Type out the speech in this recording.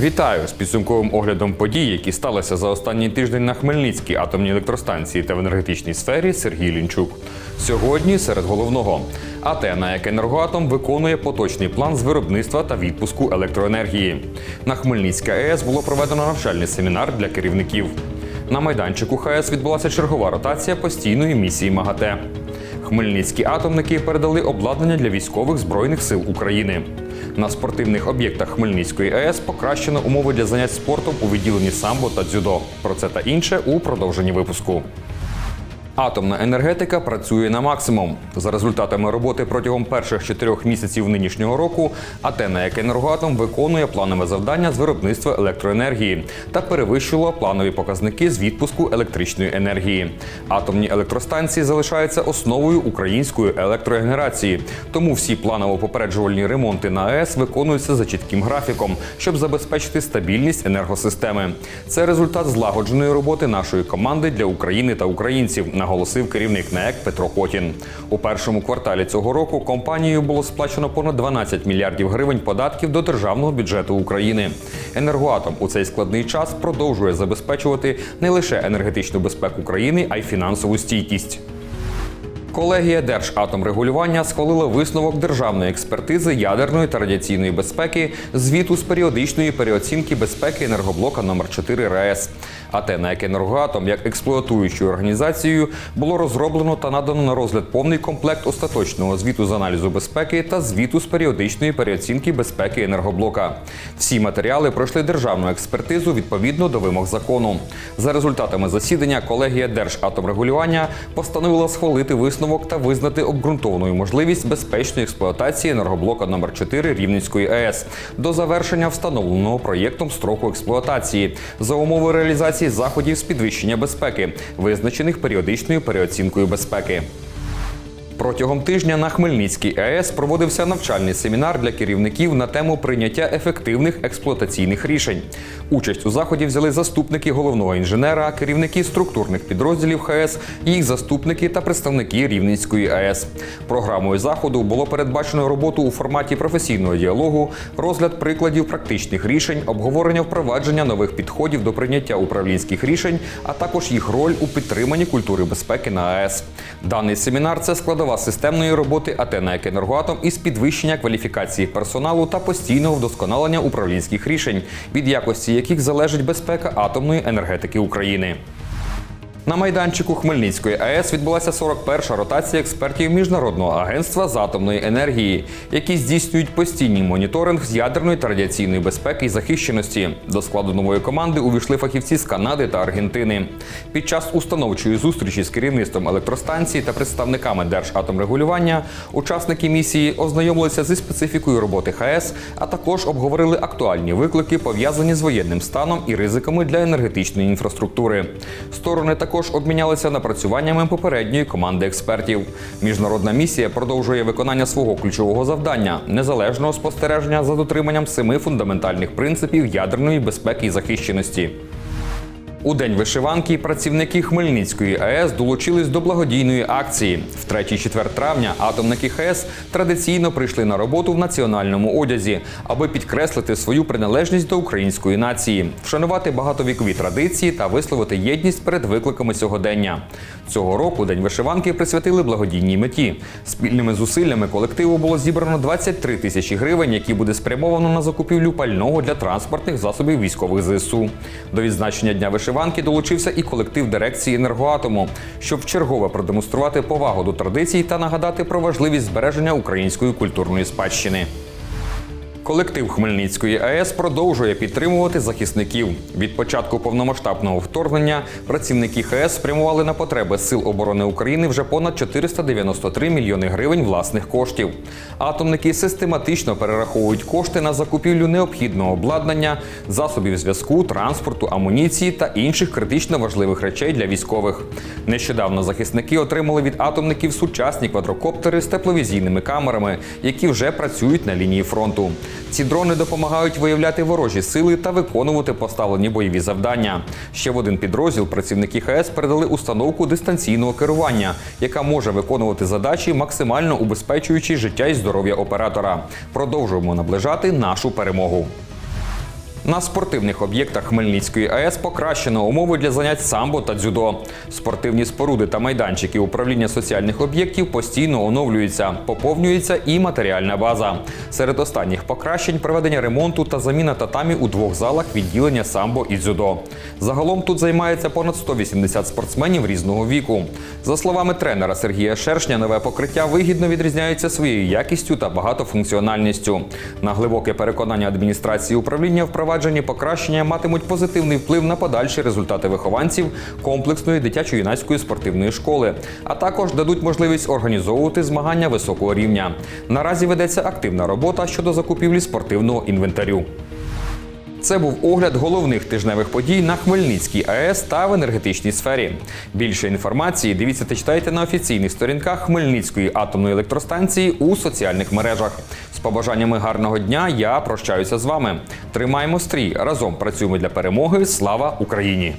Вітаю з підсумковим оглядом подій, які сталися за останній тиждень на Хмельницькій атомній електростанції та в енергетичній сфері Сергій Лінчук. Сьогодні серед головного АТ як енергоатом виконує поточний план з виробництва та відпуску електроенергії. На Хмельницькій АЕС було проведено навчальний семінар для керівників. На майданчику ХАЕС відбулася чергова ротація постійної місії МАГАТЕ. Хмельницькі атомники передали обладнання для військових збройних сил України. На спортивних об'єктах Хмельницької АЕС покращено умови для занять спортом у відділенні самбо та дзюдо. Про це та інше у продовженні випуску. Атомна енергетика працює на максимум. За результатами роботи протягом перших чотирьох місяців нинішнього року АТ на як енергоатом виконує планове завдання з виробництва електроенергії та перевищило планові показники з відпуску електричної енергії. Атомні електростанції залишаються основою української електрогенерації, тому всі планово-попереджувальні ремонти на АЕС виконуються за чітким графіком, щоб забезпечити стабільність енергосистеми. Це результат злагодженої роботи нашої команди для України та українців, наголосив керівник НЕК Петро Котін. У першому кварталі цього року компанією було сплачено понад 12 мільярдів гривень податків до державного бюджету України. Енергоатом у цей складний час продовжує забезпечувати не лише енергетичну безпеку країни, а й фінансову стійкість. Колегія Держатомрегулювання схвалила висновок державної експертизи ядерної та радіаційної безпеки звіту з періодичної переоцінки безпеки енергоблока номер 4 РАЕС. АТ на як енергоатом як експлуатуючою організацією було розроблено та надано на розгляд повний комплект остаточного звіту з аналізу безпеки та звіту з періодичної переоцінки безпеки енергоблока. Всі матеріали пройшли державну експертизу відповідно до вимог закону. За результатами засідання колегія Держатомрегулювання постановила схвалити висновок та визнати обґрунтованою можливість безпечної експлуатації енергоблока номер 4 Рівненської АЕС до завершення встановленого проєктом строку експлуатації за умови реалізації заходів з підвищення безпеки, визначених періодичною переоцінкою безпеки. Протягом тижня на Хмельницькій АЕС проводився навчальний семінар для керівників на тему прийняття ефективних експлуатаційних рішень. Участь у заході взяли заступники головного інженера, керівники структурних підрозділів ХАЕС, їх заступники та представники Рівненської АЕС. Програмою заходу було передбачено роботу у форматі професійного діалогу, розгляд прикладів практичних рішень, обговорення впровадження нових підходів до прийняття управлінських рішень, а також їх роль у підтриманні культури безпеки на АЕС. Даний семінар це складова системної роботи АТ на як енергоатом із підвищення кваліфікації персоналу та постійного вдосконалення управлінських рішень, від якості яких залежить безпека атомної енергетики України. На майданчику Хмельницької АЕС відбулася 41-ша ротація експертів Міжнародного агентства з атомної енергії, які здійснюють постійний моніторинг з ядерної та радіаційної безпеки і захищеності. До складу нової команди увійшли фахівці з Канади та Аргентини. Під час установчої зустрічі з керівництвом електростанції та представниками Держатомрегулювання учасники місії ознайомилися зі специфікою роботи ХАЕС, а також обговорили актуальні виклики, пов'язані з воєнним станом і ризиками для енергетичної інфраструктури. Сторони також обмінялися напрацюваннями попередньої команди експертів. Міжнародна місія продовжує виконання свого ключового завдання незалежного спостереження за дотриманням семи фундаментальних принципів ядерної безпеки і захищеності. У день вишиванки працівники Хмельницької АЕС долучились до благодійної акції. В 3-4 травня атомники ХЕС традиційно прийшли на роботу в національному одязі, аби підкреслити свою приналежність до української нації, вшанувати багатовікові традиції та висловити єдність перед викликами сьогодення. Цього року день вишиванки присвятили благодійній меті. Спільними зусиллями колективу було зібрано 23 тисячі гривень, які буде спрямовано на закупівлю пального для транспортних засобів військових ЗСУ. До відзначення дня вишиванки долучився і колектив дирекції енергоатому, щоб вчергове продемонструвати повагу до традицій та нагадати про важливість збереження української культурної спадщини. Колектив Хмельницької АЕС продовжує підтримувати захисників. Від початку повномасштабного вторгнення працівники ХАЕС спрямували на потреби Сил оборони України вже понад 493 мільйони гривень власних коштів. Атомники систематично перераховують кошти на закупівлю необхідного обладнання, засобів зв'язку, транспорту, амуніції та інших критично важливих речей для військових. Нещодавно захисники отримали від атомників сучасні квадрокоптери з тепловізійними камерами, які вже працюють на лінії фронту. Ці дрони допомагають виявляти ворожі сили та виконувати поставлені бойові завдання. Ще в один підрозділ працівники ХС передали установку дистанційного керування, яка може виконувати задачі, максимально убезпечуючи життя і здоров'я оператора. Продовжуємо наближати нашу перемогу. На спортивних об'єктах Хмельницької АЕС покращено умови для занять самбо та дзюдо. Спортивні споруди та майданчики управління соціальних об'єктів постійно оновлюються, поповнюється і матеріальна база. Серед останніх покращень проведення ремонту та заміна татамі у двох залах відділення самбо і дзюдо. Загалом тут займається понад 180 спортсменів різного віку. За словами тренера Сергія Шершня, нове покриття вигідно відрізняється своєю якістю та багатофункціональністю. На глибоке переконання адміністрації управління впроваджені покращення матимуть позитивний вплив на подальші результати вихованців комплексної дитячо-юнацької спортивної школи, а також дадуть можливість організовувати змагання високого рівня. Наразі ведеться активна робота щодо закупівлі спортивного інвентарю. Це був огляд головних тижневих подій на Хмельницькій АЕС та в енергетичній сфері. Більше інформації дивіться та читайте на офіційних сторінках Хмельницької атомної електростанції у соціальних мережах. З побажаннями гарного дня я прощаюся з вами. Тримаємо стрій разом працюємо для перемоги. Слава Україні!